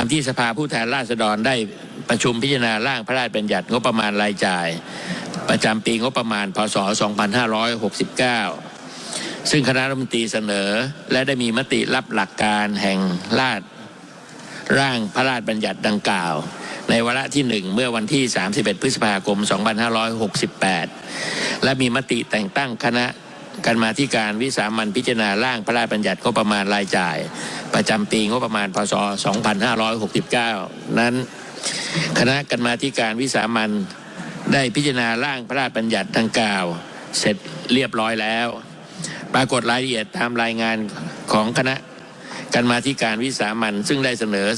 ามที่สภาผู้แทนราษฎรได้ประชุมพิจารณาร่างพระราชบัญญัติงบประมาณรายจ่าย ประจำปีงบประมาณ พศ 2569 ซึ่งคณะรัฐมนตรีเสนอและได้มีมติรับหลักการแห่งราชร่างพระราชบัญญัติดังกล่าว ในวาระที่หนึ่งเมื่อวันที่ 31 พฤษภาคม 2568 และมีมติแต่งตั้งคณะ กันมาธิการวิสามันพิจารณาร่างพระราชบัญญัติงบประมาณรายจ่าย ประจำปีงบประมาณพศ 2569 นั้น คณะกรรมาธิการวิสามันได้พิจารณาร่างพระราชบัญญัติดังกล่าว เสร็จเรียบร้อยแล้ว ปรากฏรายละเอียดตามรายงานของคณะกรรมาธิการวิสามันซึ่งได้เสนอ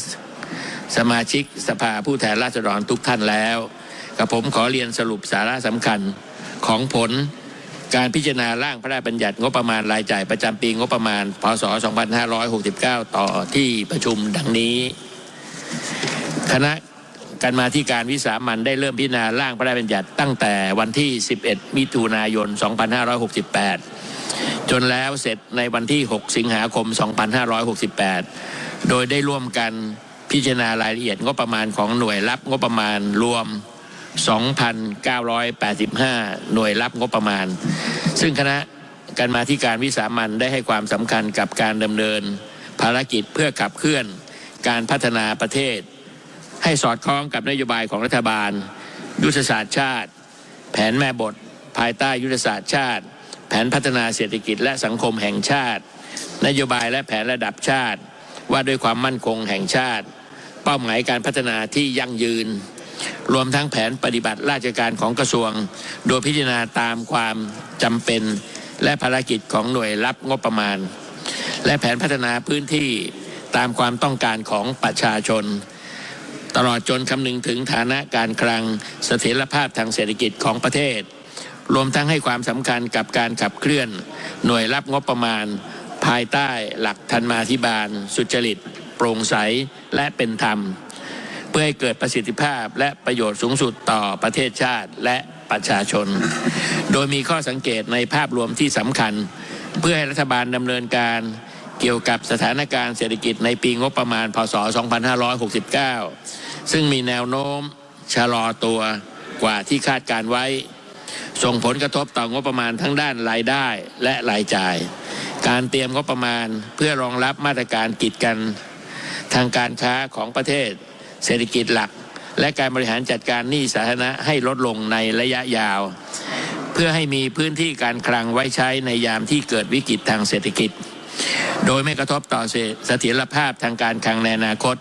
สมาชิกสภาผู้แทนราษฎรทุกท่านแล้ว กับผมขอเรียนสรุปสาระสำคัญของผล การพิจารณาร่างพระราชบัญญัติงบประมาณรายจ่ายประจำปีงบประมาณ พศ 2569 ต่อที่ประชุมดังนี้ คณะกรรมาธิการวิสามันได้เริ่มพิจารณาร่างพระราชบัญญัติตั้งแต่วันที่ 11 มิถุนายน 2568 จนแล้วเสร็จในวันที่ 6 สิงหาคม 2568 โดยได้ร่วมกันพิจารณารายละเอียดงบประมาณของหน่วยรับงบประมาณรวม 2,985 หน่วยรับงบประมาณ ซึ่งคณะกรรมาธิการวิสามันได้ให้ความสำคัญกับการดำเนิน ภารกิจเพื่อขับเคลื่อนการพัฒนาประเทศ ให้สอดคล้องกับนโยบายของรัฐบาล ยุทธศาสตร์ชาติ แผนแม่บท ภายใต้ยุทธศาสตร์ชาติ แผนพัฒนาเศรษฐกิจและสังคมแห่งชาติ นโยบายและแผนระดับชาติ ว่าด้วยความมั่นคงแห่งชาติ เป้าหมายการพัฒนาที่ยั่งยืน รวมทั้งแผนปฏิบัติราชการของกระทรวง โดยพิจารณาตามความจำเป็นและภารกิจของหน่วยรับงบประมาณ และแผนพัฒนาพื้นที่ตามความต้องการของประชาชน ตลอดจนคำนึงถึงฐานะการคลังเสถียรภาพทางเศรษฐกิจของประเทศ รวมทั้งให้ความสำคัญกับการขับเคลื่อน หน่วยรับงบประมาณ ภายใต้หลักธรรมาธิบาล สุจริต โปร่งใสและเป็นธรรม เพื่อให้เกิดประสิทธิภาพและประโยชน์สูงสุดต่อประเทศชาติและประชาชน โดยมีข้อสังเกตในภาพรวมที่สำคัญ เพื่อให้รัฐบาลดำเนินการเกี่ยวกับสถานการณ์เศรษฐกิจในปีงบประมาณ พศ 2569 ซึ่งมีแนวโน้มชะลอตัวกว่าที่คาดการไว้ ส่งผลกระทบต่องบประมาณทั้งด้านรายได้และรายจ่าย การเตรียมงบประมาณเพื่อรองรับมาตรการกีดกันทางการค้าของประเทศ เศรษฐกิจหลัก และการบริหารจัดการหนี้สาธารณะให้ลดลงในระยะยาว เพื่อให้มีพื้นที่การคลังไว้ใช้ในยามที่เกิดวิกฤตทางเศรษฐกิจ โดยไม่กระทบต่อเสถียรภาพทางการคลังในอนาคต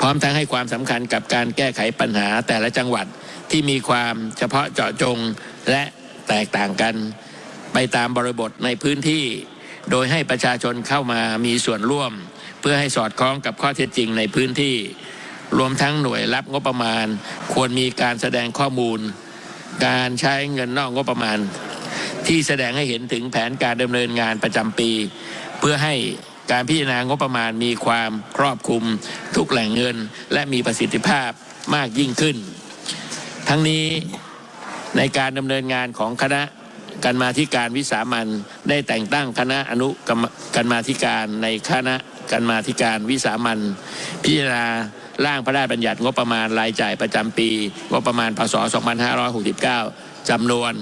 พร้อมทั้งให้ความสำคัญกับการแก้ไขปัญหาแต่ละจังหวัดที่มีความเฉพาะเจาะจงและแตกต่างกันไปตามบริบทในพื้นที่ โดยให้ประชาชนเข้ามามีส่วนร่วม เพื่อให้สอดคล้องกับข้อเท็จจริงในพื้นที่ รวมทั้งหน่วยรับงบประมาณ ควรมีการแสดงข้อมูล การใช้เงินนอกงบประมาณ ที่แสดงให้เห็นถึงแผนการดำเนินงานประจำปี เพื่อให้การพิจารณางบประมาณมีความครอบคลุม ทุกแหล่งเงิน และมีประสิทธิภาพมากยิ่งขึ้น ทั้งนี้ในการดำเนินงานของคณะกรรมาธิการวิสามันได้แต่งตั้งคณะอนุกรรมการมาธิการในคณะกรรมาธิการวิสามันพิจารณา ร่างพระราชบัญญัติงบประมาณรายจ่ายประจำปี งบประมาณพศ 2569จำนวน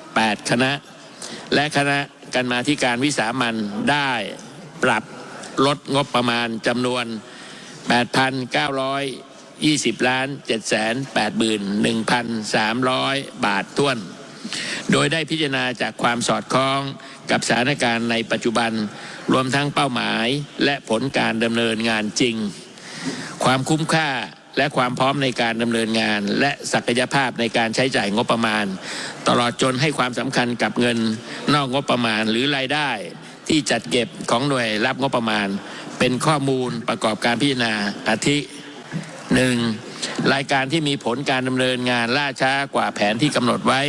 8 คณะ และคณะกรรมาธิการวิสามันได้ปรับลดงบประมาณจำนวน 8,920 ล้าน 7,81,300 บาทท้วน โดยได้พิจารณาจากความสอดคล้องกับสถานการณ์ในปัจจุบัน รวมทั้งเป้าหมายและผลการดำเนินงานจริง ความคุ้มค่าและความพร้อมในการดำเนินงาน และศักยภาพในการใช้จ่ายงบประมาณ ตลอดจนให้ความสำคัญกับเงินนอกงบประมาณ หรือรายได้ที่จัดเก็บของหน่วยรับงบประมาณ เป็นข้อมูลประกอบการพิจารณาอาทิหนึ่งรายการที่มีผลการดำเนินงานล่าช้ากว่าแผนที่กำหนดไว้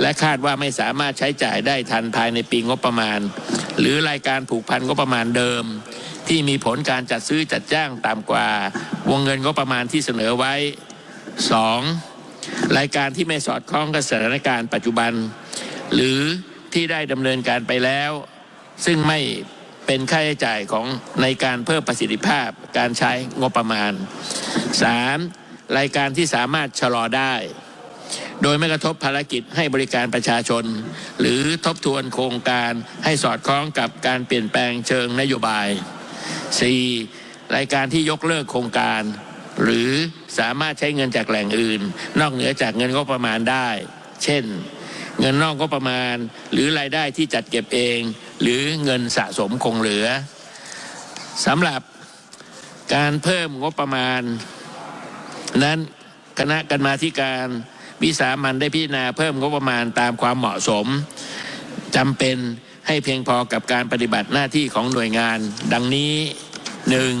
และคาดว่าไม่สามารถใช้จ่ายได้ทันภายในปีงบประมาณ หรือรายการผูกพันงบประมาณเดิม ที่มีผลการจัดซื้อจัดจ้างต่ำกว่าวงเงินงบประมาณที่เสนอไว้ 2. รายการที่ไม่สอดคล้องกับสถานการณ์ปัจจุบัน หรือที่ได้ดำเนินการไปแล้ว ซึ่งไม่เป็นค่าใช้จ่ายของในการเพิ่มประสิทธิภาพการใช้งบประมาณ 3. รายการที่สามารถชะลอได้ โดยไม่กระทบภารกิจให้บริการประชาชน หรือทบทวนโครงการให้สอดคล้องกับการเปลี่ยนแปลงเชิงนโยบาย 4. รายการที่ยกเลิกโครงการ หรือสามารถใช้เงินจากแหล่งอื่น นอกเหนือจากเงินงบประมาณได้ เช่น เงินนอกงบประมาณ หรือรายได้ที่จัดเก็บเอง หรือเงินสะสมคงเหลือสำหรับการเพิ่มงบประมาณ นั้นคณะกรรมาธิการ วิสามันได้พิจารณาเพิ่มงบประมาณตามความเหมาะสมจำเป็นให้เพียงพอกับการปฏิบัติหน้าที่ของหน่วยงาน ดังนี้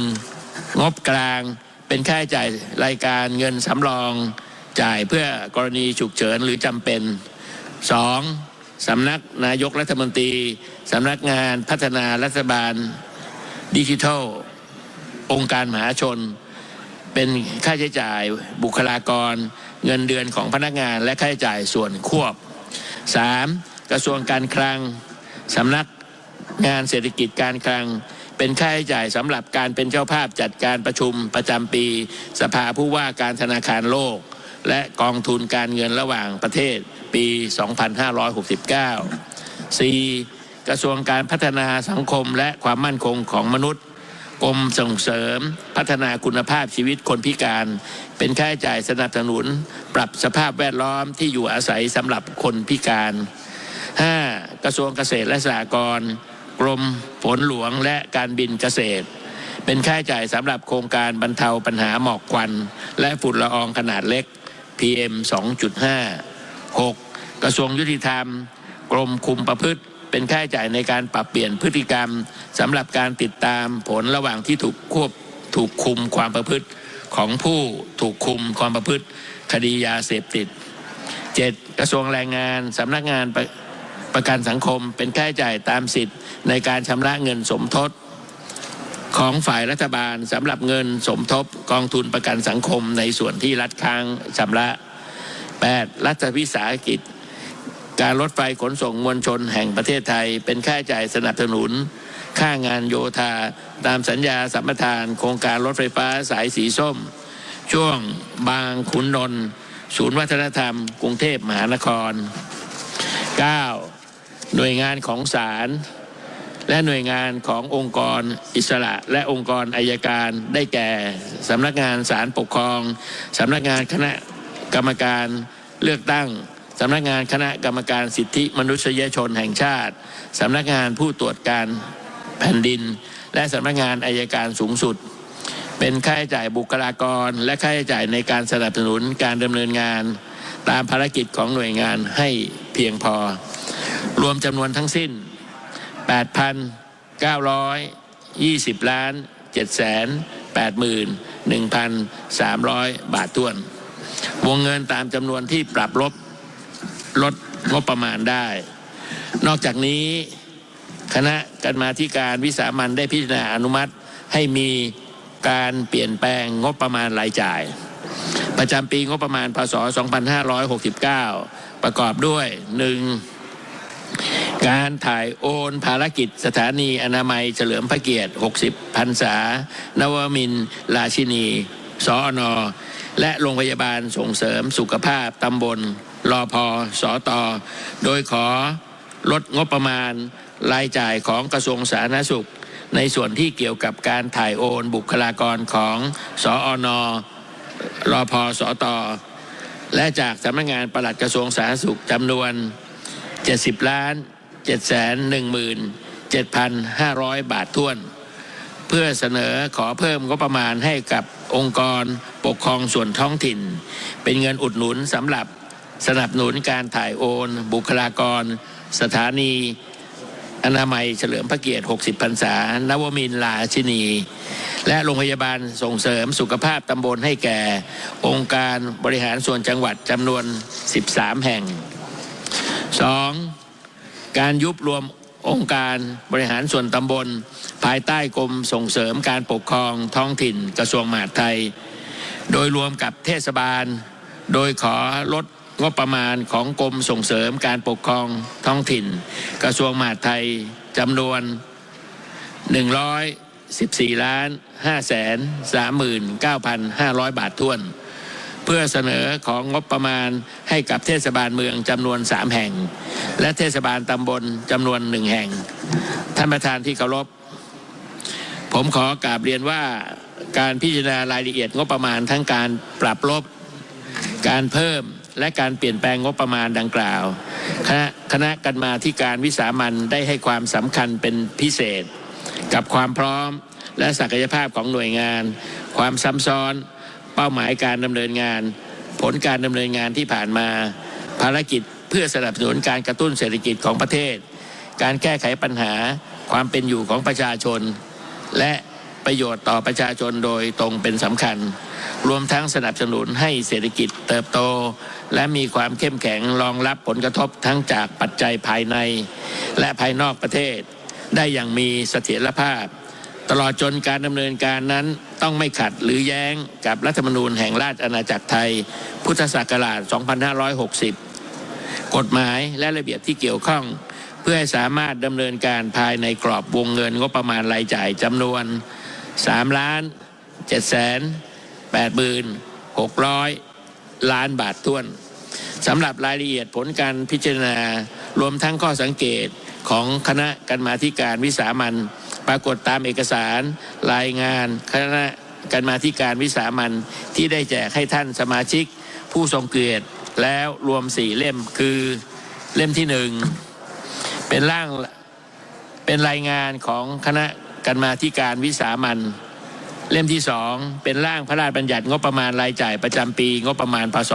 1. งบกลางเป็นค่าใช้จ่ายรายการเงินสำรอง จ่ายเพื่อกรณีฉุกเฉินหรือจำเป็น 2. สำนักนายกรัฐมนตรีสำนักงานพัฒนารัฐบาล ดิจิทัล องค์การมหาชน เป็นค่าใช้จ่ายบุคลากร เงินเดือนของพนักงานและค่าใช้จ่ายส่วนควบ 3. กระทรวงการคลังสำนักงานเศรษฐกิจการคลัง เป็นค่าใช้จ่ายสำหรับการเป็นเจ้าภาพจัดการประชุมประจำปี สภาผู้ว่าการธนาคารโลก และกองทุนการเงินระหว่างประเทศปี 2569 4. กระทรวงการพัฒนาสังคมและความมั่นคงของมนุษย์ กรมส่งเสริม พัฒนาคุณภาพชีวิตคนพิการ เป็นค่าใช้จ่ายสนับสนุน ปรับสภาพแวดล้อมที่อยู่อาศัยสำหรับคนพิการ 5. กระทรวงเกษตรและสหกรณ์กรมฝนหลวงและการบินเกษตร เป็นค่าใช้จ่ายสำหรับโครงการบรรเทาปัญหาหมอกควัน และฝุ่นละอองขนาดเล็ก PM 2.5 6. กระทรวงยุติธรรม กรมคุมประพฤติ เป็นค่าใช้จ่ายในการปรับเปลี่ยนพฤติกรรมสำหรับการติดตามผลระหว่างที่ถูกควบถูกคุมความประพฤติของผู้ถูกคุมความประพฤติคดียาเสพติด 7. กระทรวงแรงงานสำนักงานประประกันสังคมเป็นค่าใช้จ่ายตามสิทธิ์ในการชำระเงินสมทบของฝ่ายรัฐบาลสำหรับเงินสมทบกองทุนประกันสังคมในส่วนที่รัฐค้างชำระ 8. รัฐวิสาหกิจ การรถไฟขนส่งมวลชนแห่งประเทศไทย เป็นค่าใช้จ่ายสนับสนุน ค่างานโยธา ตามสัญญาสัมปทาน โครงการรถไฟฟ้าสายสีส้ม ช่วงบางขุนนนท์ศูนย์วัฒนธรรม กรุงเทพมหานคร 9. หน่วยงานของศาลและหน่วยงานขององค์กรอิสระ และองค์กรอายการได้แก่สำนักงานศาลปกครองสำนักงานคณะกรรมการเลือกตั้ง สำนักงานคณะกรรมการสิทธิมนุษยชนแห่งชาติ สำนักงานผู้ตรวจการแผ่นดิน และสำนักงานอายการสูงสุด เป็นค่าใช้จ่ายบุคลากร และค่าใช้จ่ายในการสนับสนุนการดำเนินงาน ตามภารกิจของหน่วยงานให้เพียงพอ รวมจำนวนทั้งสิ้น 8,920 ล้าน7แสน81,300 บาทท้วน วงเงินตามจำนวนที่ปรับลบ ลดงบประมาณได้ นอกจากนี้คณะกรรมาธิการวิสามันได้พิจารณาอนุมัติให้มีการเปลี่ยนแปลงงบประมาณรายจ่าย ประจำปีงบประมาณพศ 2569 ประกอบด้วย 1. การถ่ายโอนภารกิจสถานีอนามัยเฉลิมพระเกียรติ 60 พรรษา นวมินราชินี สอน และโรงพยาบาลส่งเสริมสุขภาพตำบลรอพอสอตอโดยขอลดงบประมาณรายจ่ายของกระทรวงสาธารณสุข ในส่วนที่เกี่ยวกับการถ่ายโอนบุคลากรของสออนรอพอสอตอและจากสำนักงานปลัดกระทรวงสาธารณสุขจำนวน 70ล้าน7 1 7 5 0 0 บาทท้วน เพื่อเสนอขอเพิ่มงบประมาณให้กับองค์กรปกครองส่วนท้องถิ่น เป็นเงินอุดหนุนสำหรับสนับสนุนการถ่ายโอน บุคลากร สถานีอนามัยเฉลิมพระเกียรติ 60 พรรษา นวมินทร์ราชินี และโรงพยาบาลส่งเสริมสุขภาพตำบลให้แก่ องค์การบริหารส่วนจังหวัดจำนวน 13 แห่ง 2. การยุบรวมองค์การบริหารส่วนตำบล ภายใต้กรมส่งเสริมการปกครองท้องถิ่นกระทรวงมหาดไทย โดยรวมกับเทศบาล โดยขอลดงบประมาณของกรมส่งเสริมการปกครองท้องถิ่น กระทรวงมหาดไทยจำนวน 114ล้าน5แสน39,500 บาทท้วน เพื่อเสนอของงบประมาณให้กับเทศบาลเมืองจำนวน 3 แห่ง และเทศบาลตำบลจำนวนหนึ่งแห่ง ท่านประธานที่เคารพ ผมขอกราบเรียนว่าการพิจารณารายละเอียดงบประมาณทั้งการปรับลบ การเพิ่มและการเปลี่ยนแปลงงบประมาณดังกล่าว คณะคณะกรรมาธิการวิสามันได้ให้ความสำคัญเป็นพิเศษ กับความพร้อมและศักยภาพของหน่วยงาน ความซ้ำซ้อน เป้าหมายการดำเนินงาน ผลการดำเนินงานที่ผ่านมา ภารกิจเพื่อสนับสนุนการกระตุ้นเศรษฐกิจของประเทศ การแก้ไขปัญหาความเป็นอยู่ของประชาชน และประโยชน์ต่อประชาชนโดยตรงเป็นสำคัญ รวมทั้งสนับสนุนให้เศรษฐกิจเติบโต และมีความเข้มแข็งรองรับผลกระทบทั้งจากปัจจัยภายใน และภายนอกประเทศ ได้อย่างมีเสถียรภาพ ตลอดจนการดำเนินการนั้นต้องไม่ขัดหรือแย้งกับรัฐธรรมนูญแห่งราชอาณาจักรไทย พุทธศักราช 2560 กฎหมายและระเบียบที่เกี่ยวข้อง เพื่อให้สามารถดำเนินการภายในกรอบวงเงินงบประมาณรายจ่ายจำนวน3ล้าน7แสน8หมื่น600 ล้านบาทท้วนสำหรับรายละเอียดผลการพิจารณารวมทั้งข้อสังเกตของคณะกรรมาธิการวิสามันปรากฏตามเอกสารรายงานคณะกรรมาธิการวิสามันที่ได้แจกให้ท่านสมาชิกผู้ทรงเกียรติแล้วรวมสี่เล่มคือเล่มที่หนึ่ง เป็นร่างเป็นรายงานของคณะกรรมาธิการวิสามันเล่มที่สองเป็นร่างพระราชบัญญัติงบประมาณรายจ่ายประจำปี งบประมาณพศ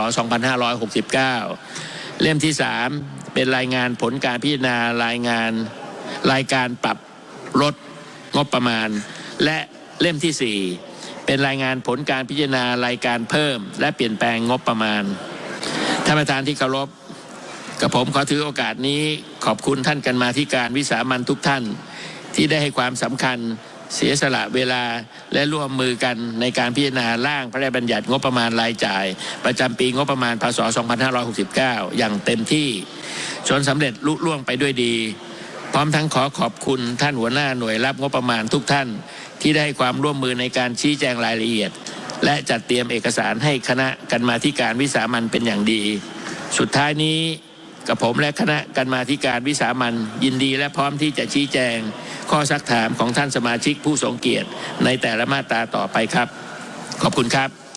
2569 เล่มที่สามเป็นรายงานผลการพิจารณารายงานรายการปรับลดงบประมาณ และเล่มที่สี่เป็นรายงานผลการพิจารณารายการเพิ่ม และเปลี่ยนแปลงงบประมาณท่านประธานที่เคารพ กับผมขอถือโอกาสนี้ขอบคุณท่านกันมาธิการวิสามันทุกท่าน ที่ได้ให้ความสำคัญเสียสละเวลาและร่วมมือกันในการพิจารณาร่างพระราชบัญญัติงบประมาณรายจ่าย ประจำปีงบประมาณพศ 2569 อย่างเต็มที่จนสำเร็จลุล่วงไปด้วยดี พร้อมทั้งขอขอบคุณท่านหัวหน้าหน่วยรับงบประมาณทุกท่าน ที่ได้ให้ความร่วมมือในการชี้แจงรายละเอียด และจัดเตรียมเอกสารให้คณะกรรมาธิการวิสามันเป็นอย่างดี สุดท้ายนี้ กับผมและคณะกรรมาธิการวิสามันยินดีและพร้อมที่จะชี้แจง ข้อซักถามของท่านสมาชิกผู้ทรงเกียรติในแต่ละมาตราต่อไปครับ ขอบคุณครับ